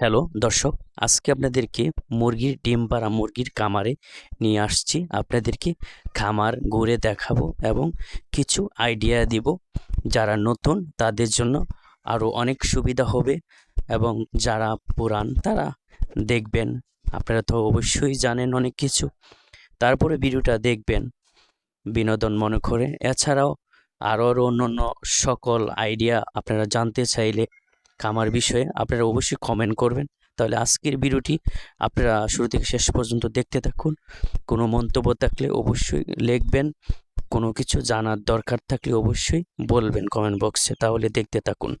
Hello, দর্শক, আজকে আপনাদেরকে মুরগির ডিম পাড়া মুরগির খামারে নিয়ে আসছি। আপনাদেরকে খামার ঘুরে দেখাবো এবং কিছু আইডিয়া দিব। যারা নতুন, তাদের জন্য আরও অনেক সুবিধা হবে এবং যারা পুরান, তারা দেখবেন। আপনারা তো অবশ্যই জানেন অনেক কিছু। তারপরে ভিডিওটা দেখবেন। বিনোদন মনে করে। এছাড়াও আরও আরও অন্যান্য সকল আইডিয়া আপনারা জানতে চাইলে খামার বিষয়ে আপনারা অবশ্যই কমেন্ট করবেন। তাহলে আজকের ভিডিওটি আপনারা শুরু থেকে শেষ পর্যন্ত দেখতে থাকুন। কোনো মন্তব্য থাকলে অবশ্যই লিখবেন। কোনো কিছু জানার দরকার থাকলে অবশ্যই বলবেন কমেন্ট বক্সে তাহলে দেখতে থাকুন।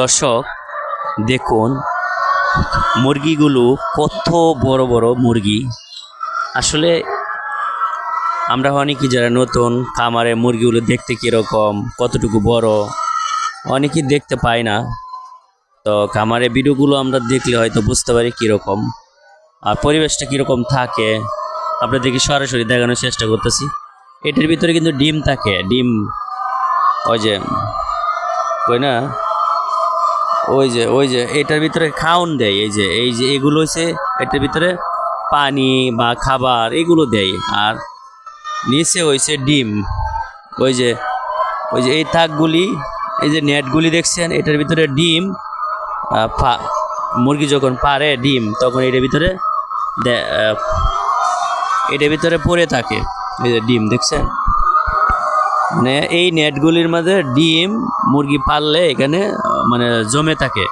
দর্শক, দেখুন, মুরগিগুলো কত বড় বড় মুরগি। আসলে আমরা অনেকেই যারা নতুন খামারে মুরগিগুলো দেখতে কীরকম, কতটুকু বড়? অনেকেই দেখতে পাই না। তো খামারে ভিডিওগুলো আমরা দেখলে হয়তো বুঝতে পারি কীরকম, আর পরিবেশটা কীরকম থাকে। আপনাদেরকে সরাসরি দেখানোর চেষ্টা করতেছি। এটার ভিতরে কিন্তু ডিম থাকে। ডিম, ওই যে, কই না? ওই যে ওই যে, এটার ভিতরে খাওন দেয়, এই যে এই যে, এগুলো হচ্ছে এটার ভিতরে পানি বা খাবার, এগুলো দেয়। আর নিচে হয়েছে ডিম। ওই যে ওই যে এই থাকগুলি, এই যে নেটগুলি দেখছেন, এটার ভিতরে ডিম মুরগি যখন পারে ডিম, তখন এটার ভিতরে এটার ভিতরে পড়ে থাকে। এই যে ডিম, দেখছেন? মানে এই নেটগুলির মধ্যে ডিম, মুরগি পাললে এখানে মানে জমে থাকে।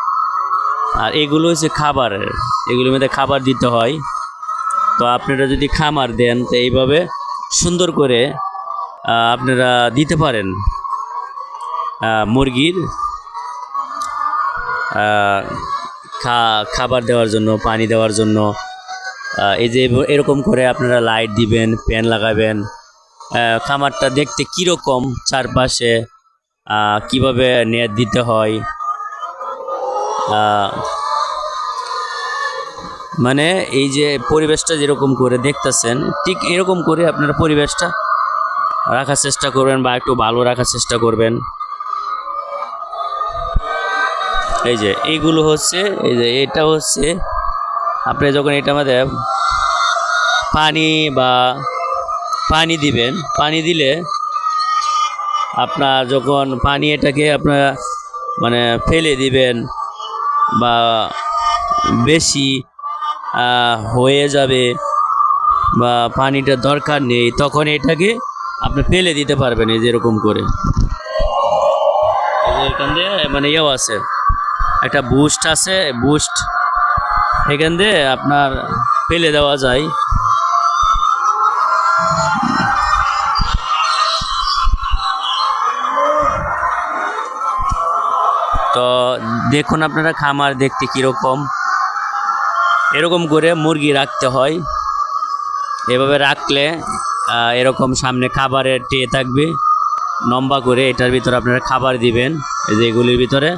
আর এগুলো হচ্ছে খাবারের এগুলোর মধ্যে খাবার দিতে হয়। তো আপনারা যদি খামার দেন, তো এইভাবে সুন্দর করে আপনারা দিতে পারেন। মুরগির খা- খাবার দেওয়ার জন্য, পানি দেওয়ার জন্য এই যে এরকম করে আপনারা লাইট দিবেন, ফ্যান লাগাবেন। খামারটা দেখতে কীরকম চারপাশে কীভাবে নেট দিতে হয় মানে এই যে পরিবেশটা যেরকম করে দেখতেছেন, ঠিক এরকম করে আপনারা পরিবেশটা রাখার চেষ্টা করবেন বা একটু ভালো রাখার চেষ্টা করবেন। এই যে এইগুলো হচ্ছে, এই যে এটা হচ্ছে, আপনি যখন এটা মধ্যে পানি বা পানি দিবেন, পানি দিলে আপনার যখন পানি এটাকে আপনার মানে ফেলে দিবেন বা বেশি হয়ে যাবে বা পানিটা দরকার নেই, তখন এটাকে আপনি ফেলে দিতে পারবেন এই যেরকম করে। এখান দিয়ে মানে ইয়েও আছে। একটা বুস্ট আছে বুস্ট এখান দিয়ে আপনার ফেলে দেওয়া যায়। তো দেখুন আপনারা খামার দেখতে কীরকম। এরকম করে মুরগি রাখতে হয়। এভাবে রাখলে এরকম সামনে খাবারের ট্রে থাকবে। লম্বা করে এটার ভিতরে আপনারা খাবার দিবেন। এই যে এগুলির ভিতরে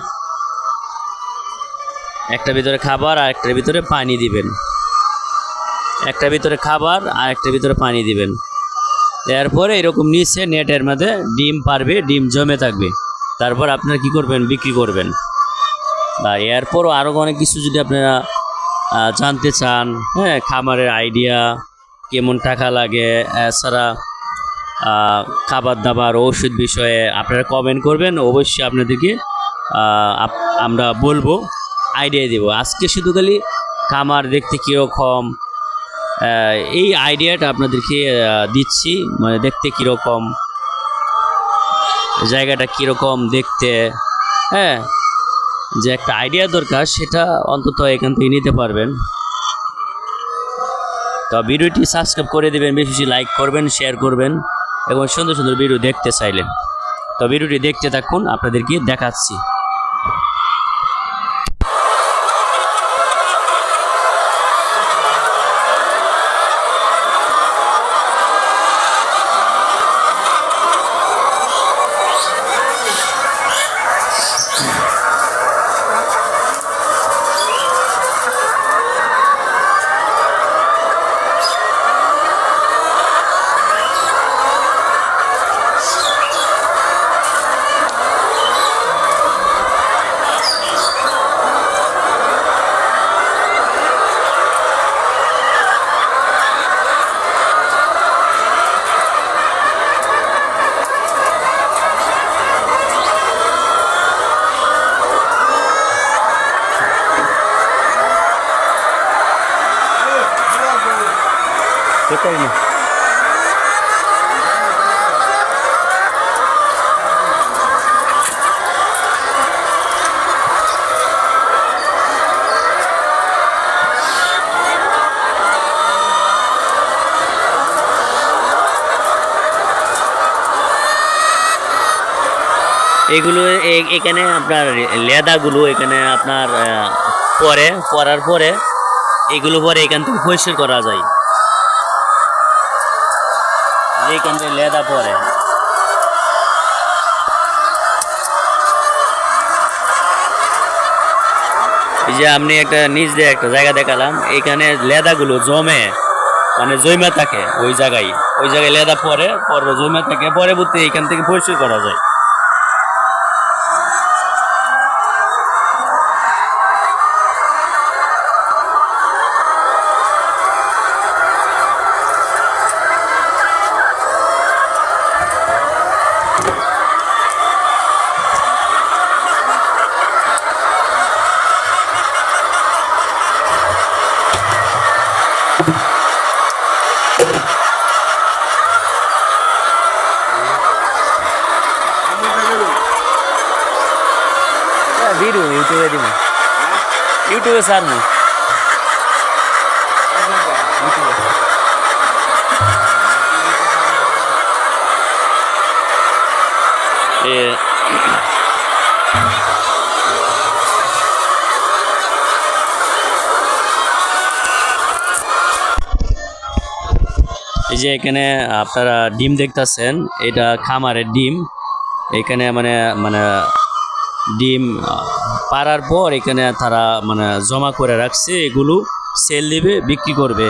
একটা ভিতরে খাবার আর একটার ভিতরে পানি দিবেন। একটা ভিতরে খাবার আর একটার ভিতরে পানি দিবেন। এরপরে এরকম নিচে নেটের মধ্যে ডিম পারবে, ডিম জমে থাকবে। তারপর আপনারা কি করবেন? বিক্রি করবেন। বা এরপরও আরও অনেক কিছু যদি আপনারা জানতে চান হ্যাঁ খামারের আইডিয়া, কেমন টাকা লাগে, এছাড়া খাবার দাবার ওষুধ বিষয়ে আপনারা কমেন্ট করবেন, অবশ্যই আপনাদেরকে আপ- আমরা বলব, আইডিয়া দেবো। আজকে শুধু খালি খামার দেখতে কীরকম এই আইডিয়াটা আপনাদেরকে দিচ্ছি মানে দেখতে কীরকম জায়গাটা কীরকম দেখতে হ্যাঁ? যে একটা আইডিয়া দরকার, সেটা অন্তত এখান থেকে নিতে পারবেন। তো ভিডিওটি সাবস্ক্রাইব করে দেবেন, বেশি বেশি লাইক করবেন শেয়ার করবেন, এবং সুন্দর সুন্দর ভিডিও দেখতে চাইলেন তো ভিডিওটি দেখতে থাকুন, আপনাদেরকে দেখাচ্ছি। না। এগুলো এখানে আপনার লেদাগুলো এখানে আপনার পরে, পরার পরে এগুলো পরে এখান থেকে পরিষ্কার করা যায়। এখান থেকে ಪೋರೆ এই যে আপনি একটা নিচ দিয়ে একটা জায়গা দেখালাম, এখানে লেদাগুলো জমে মানে জমে থাকে ওই জায়গায়। ওই জায়গায় লেদা পরে পরে জমে থাকে, পরবর্তী এখান থেকে পরিষ্কার করা যায় ভিডিও ইউটিউবে দিব ইউটিউবে সার না এই যে এখানে আপনারা ডিম দেখতাছেন, এটা খামারের ডিম। এখানে মানে মানে ডিম পাড়ার পর এখানে তারা মানে জমা করে রাখছে, এগুলো সেল দিবে, বিক্রি করবে।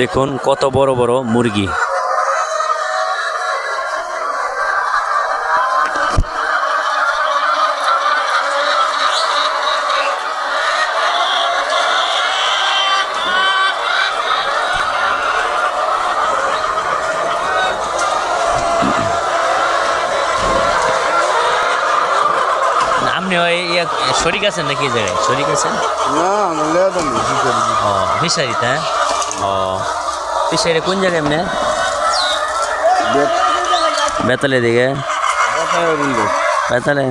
দেখুন কত বড় বড় মুরগি। আপনি ওই ইয়া শরিক আছেন নাকি এই জায়গায়? শরিক আছেন? না ও ফিশারিতে হ্যাঁ ও ফিশারি কোন জায়গায় আপনি? বেতালে দিকে? বেতালে?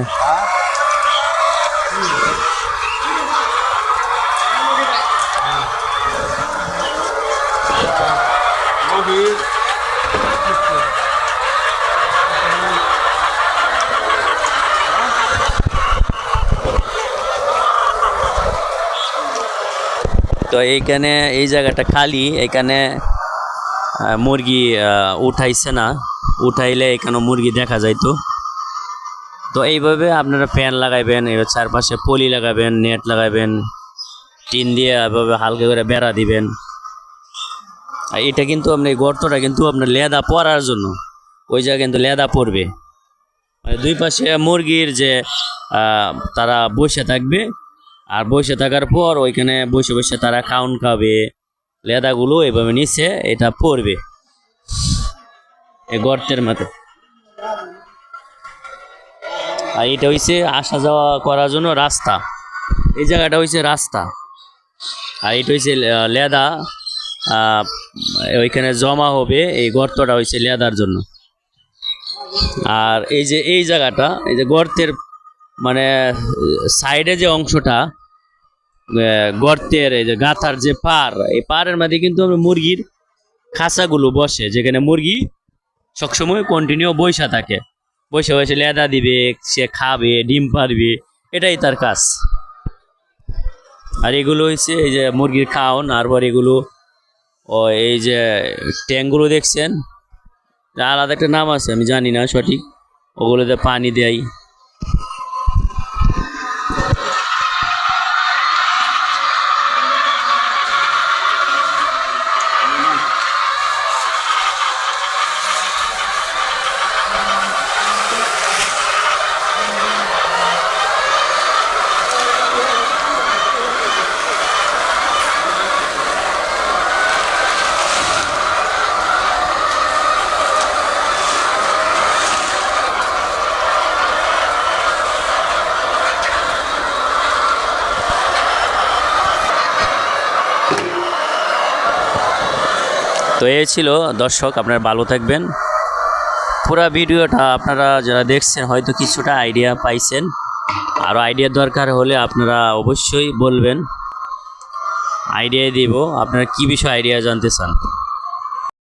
তো এইখানে এই জায়গাটা খালি এখানে মুরগি উঠাইছে না। উঠাইলে এখানে মুরগি দেখা যাইতো। তো এইভাবে আপনারা ফ্যান লাগাইবেন এবার চারপাশে পলি লাগাবেন, নেট লাগাবেন, টিন দিয়ে এভাবে হালকা করে বেড়া দিবেন। আর এটা কিন্তু আপনি, গর্তটা কিন্তু আপনার লেদা পরার জন্য। ওই জায়গায় কিন্তু লেদা পড়বে। দুই পাশে মুরগির যে তারা বসে থাকবে আর বসে থাকার পর ওইখানে বসে বসে তারা খাউন খাবে। লেদাগুলো এভাবে নিচে এটা পড়বে এই গর্তের মতো আর এটা হইছে আসা যাওয়া করার জন্য রাস্তা। এই জায়গাটা হইছে রাস্তা। আর এটা হইছে লেদা। ওইখানে জমা হবে, এই গর্তটা হইছে লেদার জন্য। আর এই যে, এই জায়গাটা, এই যে গর্তের মানে সাইডে যে অংশটা গর্তের এই যে গাথার যে পার, এই পারের মধ্যে কিন্তু আমরা মুরগির খাঁচাগুলো বসে, যেখানে মুরগি সবসময় কন্টিনিউ বৈশা থাকে। বসে বসে লেদা দিবে, সে খাবে, ডিম পারবে, এটাই তার কাজ। আর এগুলো হচ্ছে এই যে মুরগির খাওন, তারপর এগুলো, ও, এই যে ট্যাঙ্কগুলো দেখছেন? আলাদা একটা নাম আছে, আমি জানি না সঠিক। ওগুলোতে পানি দেয় তো এ ছিল দর্শক, আপনারা ভালো থাকবেন। পুরো ভিডিওটা আপনারা যারা দেখছেন, হয়তো কিছুটা আইডিয়া পাইছেন। আরও আইডিয়া দরকার হলে আপনারা অবশ্যই বলবেন। আইডিয়া দিব, আপনারা কি বিষয়ে আইডিয়া জানতে চান?